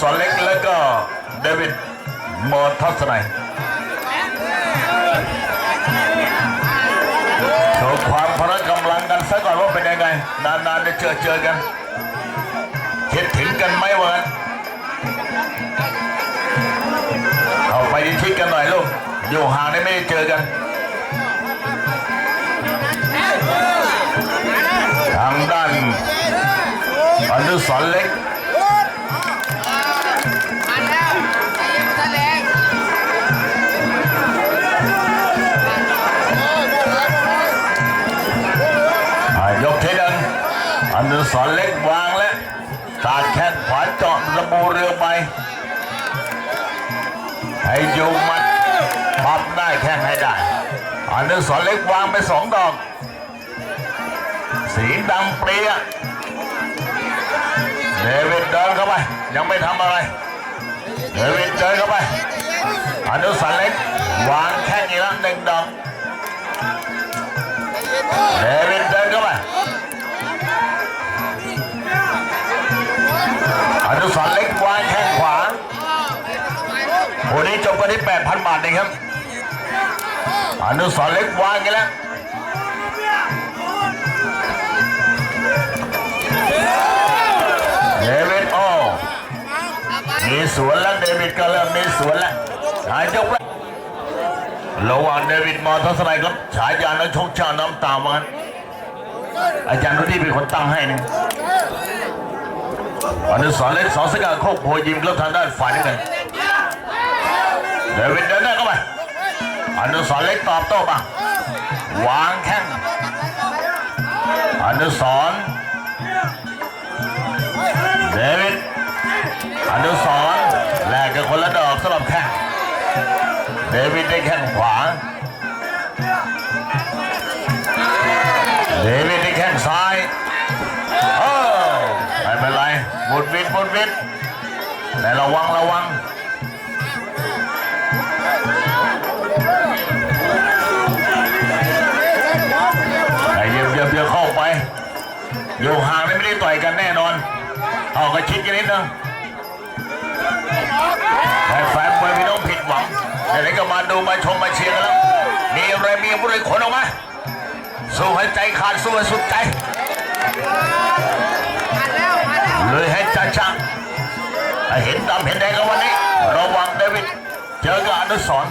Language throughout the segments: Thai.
สอนเล็กแล้วก็เดวิดมอร์ทัสไนยโชว์ความพละกำลังกันซะก่อนว่าเป็นยังไง นานๆจะเจอเจอกันคิดถึงกันไหมวะเขาไปดิชิดกันหน่อยลูก อยู่ห่างได้ไม่ได้เจอกันทางด้านอนุสรเล็ก เจาะระบูเรือไป ให้อยู่มัดปับได้แข้งให้ได้อนุสรณ์เล็กวางไปสองดอก สีดำเปรี้ยเดวิดเดินเข้าไป ยังไม่ทำอะไร เดวิดเดินเข้าไปอนุสรณ์เล็กวางแข้งอีกแล้วหนึ่งดอกเดวิด อนุสรเล็กวางแข้งขวาวันนี้จบกันที่8,000 บาทเองครับอนุสรเล็กวางกันแล้วเดวิดโอมีสวนแล้วเดวิดก็เริ่มมีสวนแล้วหายกแล้วระหว่างเดวิดมอทัสไนครับฉายานักชกชาติน้ำตามันอาจารย์รุดี้เป็นคนตั้งให้นะ อนุสรณ์เล็กสอสกัดโคกโพยิมครับทางด้านฝ่ายนี้เลยเดวิดเดินหน้าเข้าไปอนุสรณ์เล็กตอบโต้มาวางแข้งอนุสรณ์เดวิดอนุสรณ์แลกกันคนละดอกสำหรับแข้งเดวิดได้แข้งขวาเดวิด หมดวิดหมดวิดแต่ระวังระวังไอ้เยี่ยมเยี่ยมเยี่ยมเข้าไปอยู่ห่างไม่ได้ต่อยกันแน่นอนเอากระชิดกันนิดนึงแฟนมวยไม่ต้องผิดหวังไหนๆก็มาดูมาชมมาเชียร์กันแล้วมีอะไรมีอะไรขนออกมาสู้ให้ใจขาดสู้ให้สุดใจ เลยให้จ้าจังให้เห็นดำเห็นแดงกันวันนี้ ระวังเดวิดเจอกับอนุสร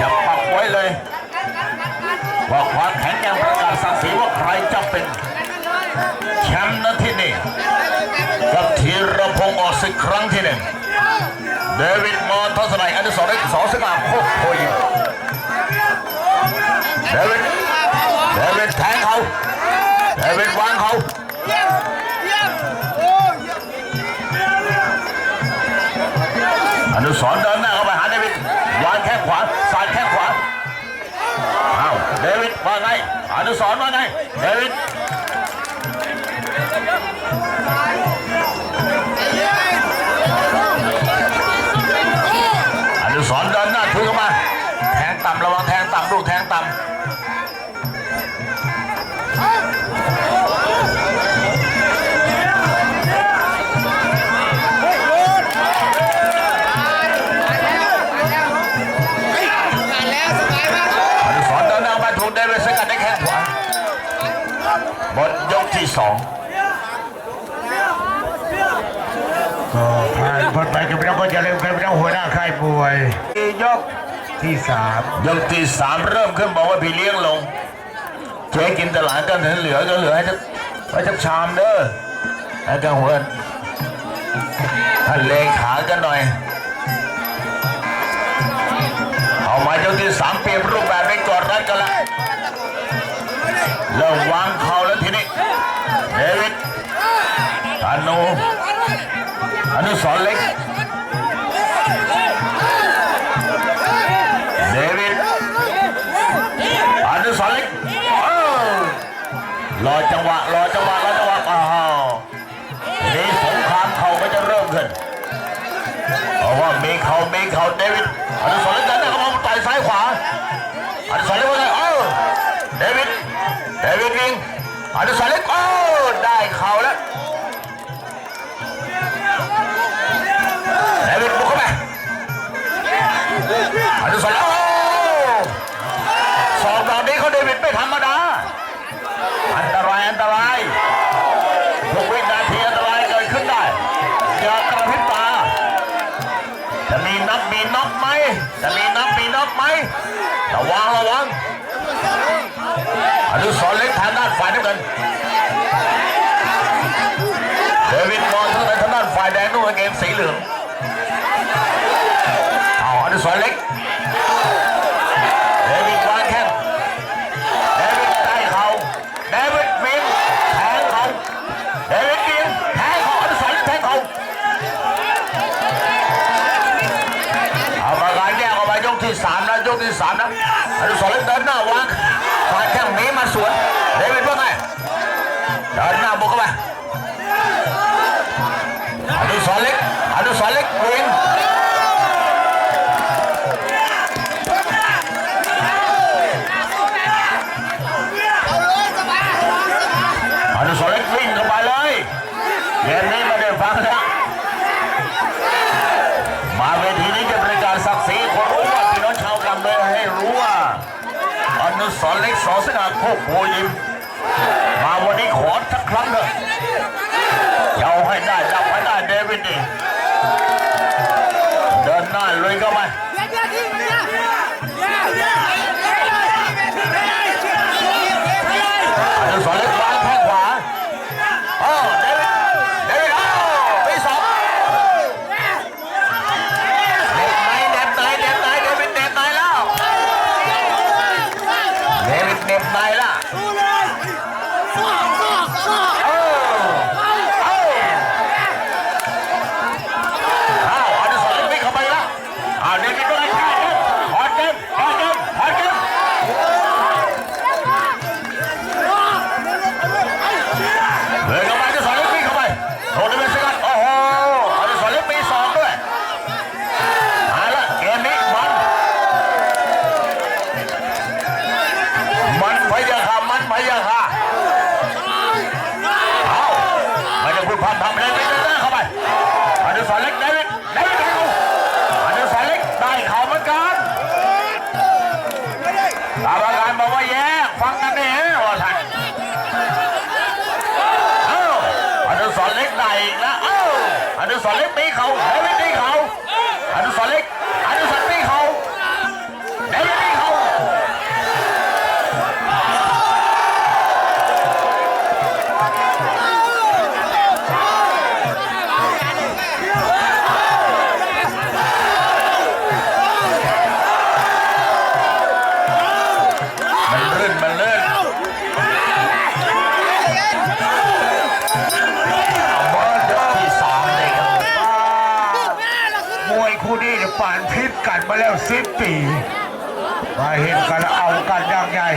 จะปักไว้เลย ว่าความแข็งแกร่งประกาศศักดิ์ศรีว่าใครจะเป็นแชมป์นะที่นี่กับธีรพงศ์ออกศึกครั้งที่หนึ่งเดวิดมอนทัศนัยอนุสรณ์เล็กสอสง่าโคกโพยิมเดวิดเดวิดแทงเขาเดวิดวางเขา อนุสรเดินหน้าเข้าไปหาเดวิดวางแข้งขวาสายแข้งขวาอ้าวเดวิดว่าไงอนุสรว่าไงเดวิดอนุสรเดินหน้าถือเข้ามาแทงต่ำระวังแทงต่ำลูกแทงต่ำ หมดยกที่สองก็ผ่านพ้นไปกับพี่น้องก็จะเร็วกับพี่น้องหัวหน้าค่ายมวยยกที่สามยกที่สามเริ่มขึ้นบอกว่าพี่เลี้ยงลงเจ๊กินตลาดกันเหลือเหลือก็เหลือให้จะให้จะชามเด้อให้กันหัวท่านเลขากันหน่อยเอามายกที่สามเปลี่ยนรูปแบบไปกอดรัดกันละเริ่มวางเข่าแล้วทีนี้ เดวิดธนูอนุสรณ์เล็ก เดวิดอนุสรณ์เล็กเอ้ารอจังหวะรอจังหวะรอจังหวะอ้าวนี้สงครามเข่าก็จะเริ่มขึ้นเพราะว่ามีเข่ามีเข่าเดวิดอนุสรณ์เล็กดันน้าเข้ามต่อยซ้ายขวาอนุสรณ์เล็กว่าไงเอ้าเดวิดเดวิดวิ่งอนุสรณ์ เขาแล้วแล้วบุกเข้าไปอันดุสลาสองตอนนี้เขาเดวิดไม่ธรรมดา อันตรายอันตรายหกวินาทีอันตรายเกิดขึ้นได้อย่ากระพริบตา จะมีนับมีน็อกไหม จะมีนับมีน็อกไหมระวังระวังอันดุสล สรณ์เล็กเดวิดวางแข้งเดวิดใต้เขาเดวิดวินแทงเข่าเดวิดวินแทงเข่าอันสรณ์เล็กแทงเข่าเอามางานแยกออกมายกที่สามนะยกที่สามนะอันุสรณ์เล็กเดินหน้าวางฝ่ายแข้งหนีมาสวนเดวิดว่าไงเดินหน้าบุกเข้าไปอันุสรณ์เล็กอนุสรณ์เล็กวิ่ง อนุสรณ์เล็กสอสนาโคกโพยิมมาวันนี้ขอสักครั้งเถอะเอาให้ได้จับให้ได้เดวิดดิเดินหน้าเลยเข้าไป เอาเดวิดก็ได้ นี่ป่านพิษกันมาแล้วสิบปี มาเห็นกันแล้วเอากันย่างใหญ่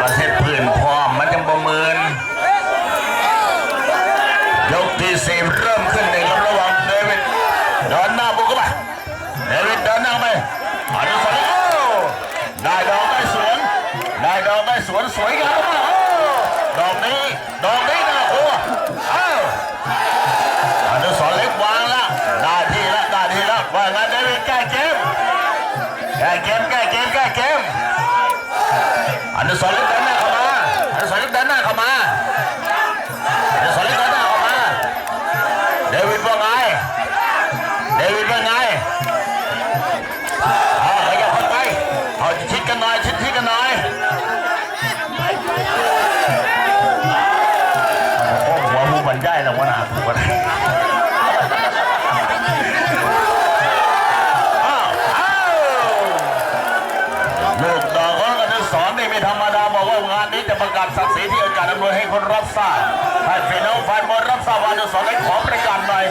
ประเทศพื้นพร้อมมันยังประเมิน ยกที่สี่เริ่มขึ้นในครับระหว่างเดวิดเดินหน้าบุกเข้าไปเดวิดเดินหน้าไปอนุสรณ์โอ้ได้ดอกได้สวน ได้ดอกได้สวนสวยงามมาก แก้เกมแก้เกมแอำนวยให้คนรับทราบให้พี่น้องแฟนบอลรับทราบว่าอนุสรณ์ได้ขอประกาศหน่อย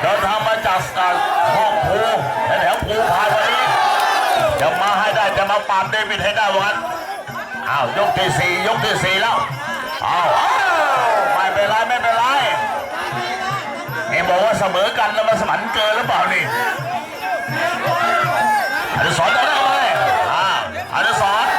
เดินทางมาจากสการห้องภูและแถวภูพายวันนี้จะมาให้ได้จะมาปราบเดวิดให้ได้วันอ้าวยกที่สี่ยกที่สี่แล้วอ้าวอ้าไม่เป็นไรไม่เป็นไรเอ็มบอกว่าเสมอกันแล้วมันสมันเกินหรือเปล่านี่อนุสรณ์เดินหน้าไปอ่าอนุสรณ์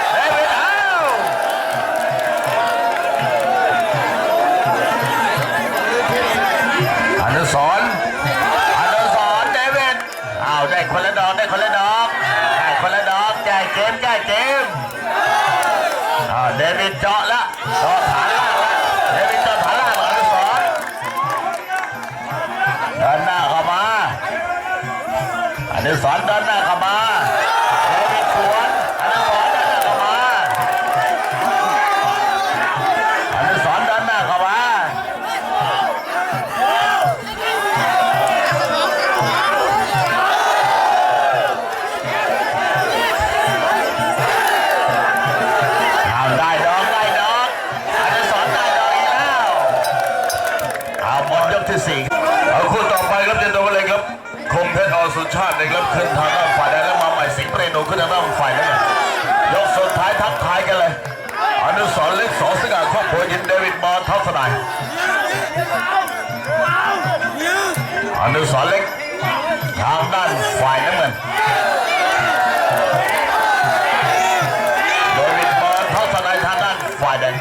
คนละดอกได้คนละดอกได้คนละดอกจ่าเกมจ่าเกมเดวิดเจาะละเจาะฐานล่างละเดวิดเจาะฐานล่างอนุสรเดินหน้าเข้ามาอันุสรเดินหน้าเข้ามา เพชรอสุชาตินะครับขึ้นทางด้านฝ่ายแดงแล้วมาใหม่สิงห์เปรโนขึ้นทางด้านฝ่ายแดงยกสุดท้ายทักทายกันเลยอนุสรเล็กสอสกัดครอบครัวยินเดวิดมาเข้าสนามอนุสรเล็กทางด้านฝ่ายน้ำเงินโดยมิดมาเข้าสนามทางด้านฝ่ายแดง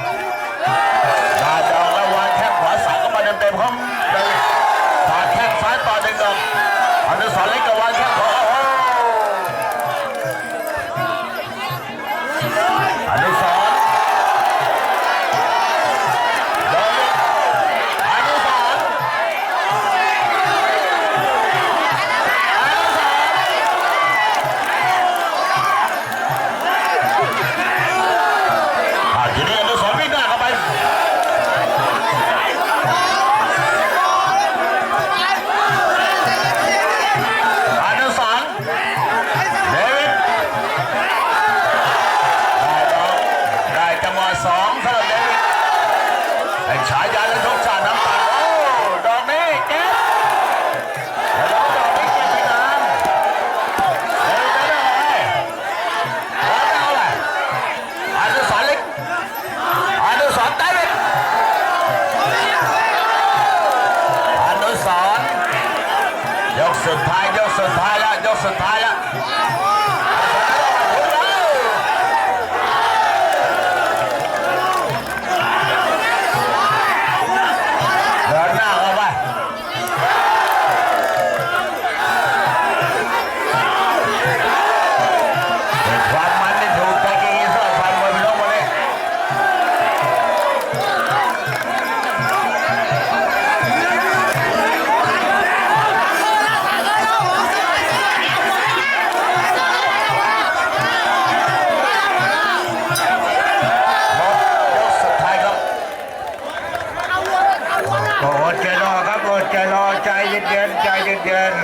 ย็น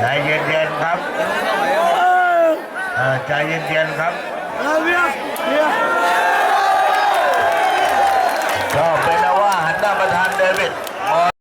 ใจเย็นๆครับใจเย็นๆครับ